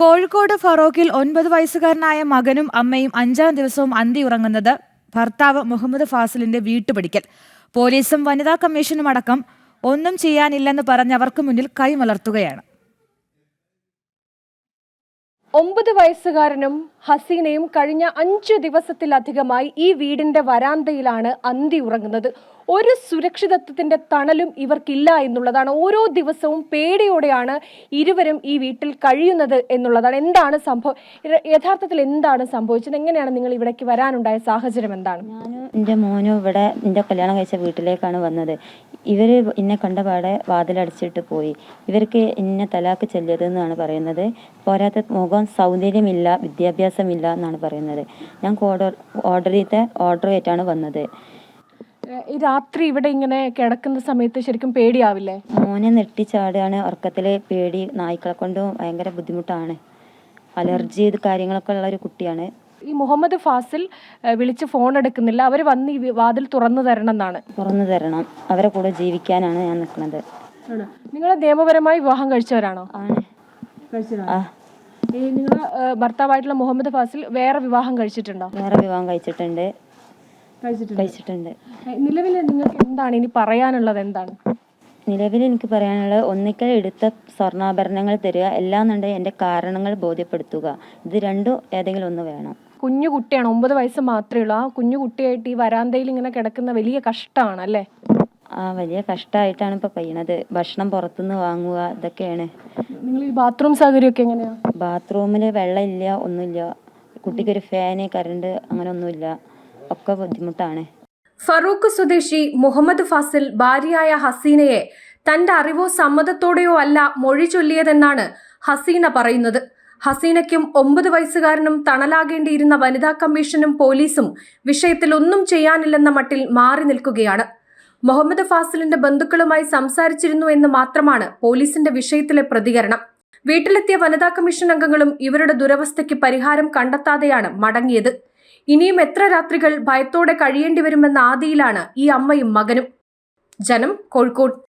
കോഴിക്കോട് ഫറോക്കിൽ ഒൻപത് വയസ്സുകാരനായ മകനും അമ്മയും അഞ്ചാം ദിവസവും അന്തി ഉറങ്ങുന്നത് ഭർത്താവ് മുഹമ്മദ് ഫാസിലിന്റെ വീട്ടുപടിക്കൽ. പോലീസും വനിതാ കമ്മീഷനും അടക്കം ഒന്നും ചെയ്യാനില്ലെന്ന് പറഞ്ഞ് അവർക്ക് മുന്നിൽ കൈമലർത്തുകയാണ്. ഒമ്പത് വയസ്സുകാരനും ഹസീനയും കഴിഞ്ഞ അഞ്ചു ദിവസത്തിലധികമായി ഈ വീടിന്റെ വരാന്തയിലാണ് അന്തി ഉറങ്ങുന്നത്. ഒരു സുരക്ഷിതത്വത്തിന്റെ തണലും ഇവർക്കില്ല എന്നുള്ളതാണ്. ഓരോ ദിവസവും പേടിയോടെയാണ് ഇരുവരും ഈ വീട്ടിൽ കഴിയുന്നത് എന്നുള്ളതാണ്. എന്താണ് സംഭവം? യഥാർത്ഥത്തിൽ എന്താണ് സംഭവിച്ചത്? എങ്ങനെയാണ് നിങ്ങൾ ഇവിടേക്ക് വരാനുണ്ടായ സാഹചര്യം എന്താണ്? ഞാനും എന്റെ മോനും ഇവിടെ എന്റെ കല്യാണം കഴിച്ച വീട്ടിലേക്കാണ് വന്നത്. ഇവർ എന്നെ കണ്ടപാടെ വാതിലടച്ചിട്ട് പോയി. ഇവർക്ക് എന്നെ തലാക്ക് ചെല്ലിയതെന്നാണ് പറയുന്നത്. പോരാത്ത മുഖം സൗന്ദര്യമില്ല വിദ്യാഭ്യാസമില്ല എന്നാണ് പറയുന്നത്. ഞാൻ ഓർഡർ ഓർഡർ ചെയ്ത ഓർഡർ ആയിട്ടാണ് വന്നത്. ഈ രാത്രി ഇവിടെ ഇങ്ങനെ കിടക്കുന്ന സമയത്ത് ശരിക്കും പേടിയാവില്ലേ? മോനെ നെട്ടിച്ചാടുകയാണ് ഉറക്കത്തിലെ പേടി. നായ്ക്കളെ കൊണ്ടും ഭയങ്കര ബുദ്ധിമുട്ടാണ്. അലർജി ഇത് കാര്യങ്ങളൊക്കെ ഉള്ള ഒരു കുട്ടിയാണ്. ഈ മുഹമ്മദ് ഫാസിൽ വിളിച്ച് ഫോൺ എടുക്കുന്നില്ല. അവർ വന്ന് ഈ വാതിൽ തുറന്നു തരണം എന്നാണ്. തുറന്നു തരണം. അവരെ കൂടെ ജീവിക്കാനാണ് ഞാൻ നിൽക്കുന്നത്. നിങ്ങൾ നിയമപരമായി വിവാഹം കഴിച്ചവരാണോ? ആണ്. ആ. ഭർത്താവായിട്ടുള്ള മുഹമ്മദ് ഫാസിൽ വേറെ വിവാഹം കഴിച്ചിട്ടുണ്ടോ? വേറെ വിവാഹം കഴിച്ചിട്ടുണ്ട്. കഴിച്ചിട്ടുണ്ട്. നിലവിൽ നിങ്ങൾക്ക് എന്താണ് ഇനി പറയാനുള്ളത് എന്താണ്? നിലവിൽ എനിക്ക് പറയാനുള്ളത് ഒന്നിക്കൽ എടുത്ത സ്വർണാഭരണങ്ങൾ തരിക എല്ലാന്നുണ്ടെങ്കിൽ എന്റെ കാരണങ്ങൾ ബോധ്യപ്പെടുത്തുക. ഇത് രണ്ടും ഏതെങ്കിലും ഒന്ന് വേണം. കുഞ്ഞു കുട്ടിയാണ് ഒമ്പത് വയസ്സ് മാത്രമേ ഉള്ളൂ. ആ കുഞ്ഞു കുട്ടിയായിട്ട് ഈ വരാന്തയിൽ ഇങ്ങനെ കിടക്കുന്ന വലിയ കഷ്ടമാണ് അല്ലേ? ആ വലിയ കഷ്ടമായിട്ടാണ് ഇപ്പൊ പെയ്യണത്. ഭക്ഷണം പുറത്തുനിന്ന് വാങ്ങുക ഇതൊക്കെയാണ്. നിങ്ങൾ ഈ ബാത്റൂം സൗകര്യമൊക്കെ എങ്ങനെയാ? ബാത്റൂമിൽ വെള്ളമില്ല ഒന്നുമില്ല. കുട്ടിക്കൊരു ഫാന് കറണ്ട് അങ്ങനെ ഒന്നുമില്ല. ഒക്കെ ബുദ്ധിമുട്ടാണ്. ഫറൂഖ് സ്വദേശി മുഹമ്മദ് ഫാസിൽ ഭാര്യയായ ഹസീനയെ തന്റെ അറിവോ സമ്മതത്തോടെയോ അല്ല മൊഴി ചൊല്ലിയതെന്നാണ് ഹസീന പറയുന്നത്. ഹസീനയ്ക്കും ഒമ്പത് വയസ്സുകാരനും തണലാകേണ്ടിയിരുന്ന വനിതാ കമ്മീഷനും പോലീസും വിഷയത്തിൽ ഒന്നും ചെയ്യാനില്ലെന്ന മട്ടിൽ മാറി നിൽക്കുകയാണ്. മുഹമ്മദ് ഫാസിലിന്റെ ബന്ധുക്കളുമായി സംസാരിച്ചിരുന്നു എന്ന് മാത്രമാണ് പോലീസിന്റെ വിഷയത്തിലെ പ്രതികരണം. വീട്ടിലെത്തിയ വനിതാ കമ്മീഷൻ അംഗങ്ങളും ഇവരുടെ ദുരവസ്ഥയ്ക്ക് പരിഹാരം കണ്ടെത്താതെയാണ് മടങ്ങിയത്. ഇനിയും എത്ര രാത്രികൾ ഭയത്തോടെ കഴിയേണ്ടി വരുമെന്ന ആദിയിലാണ് ഈ അമ്മയും മകനും. ജനം കോഴിക്കോട്.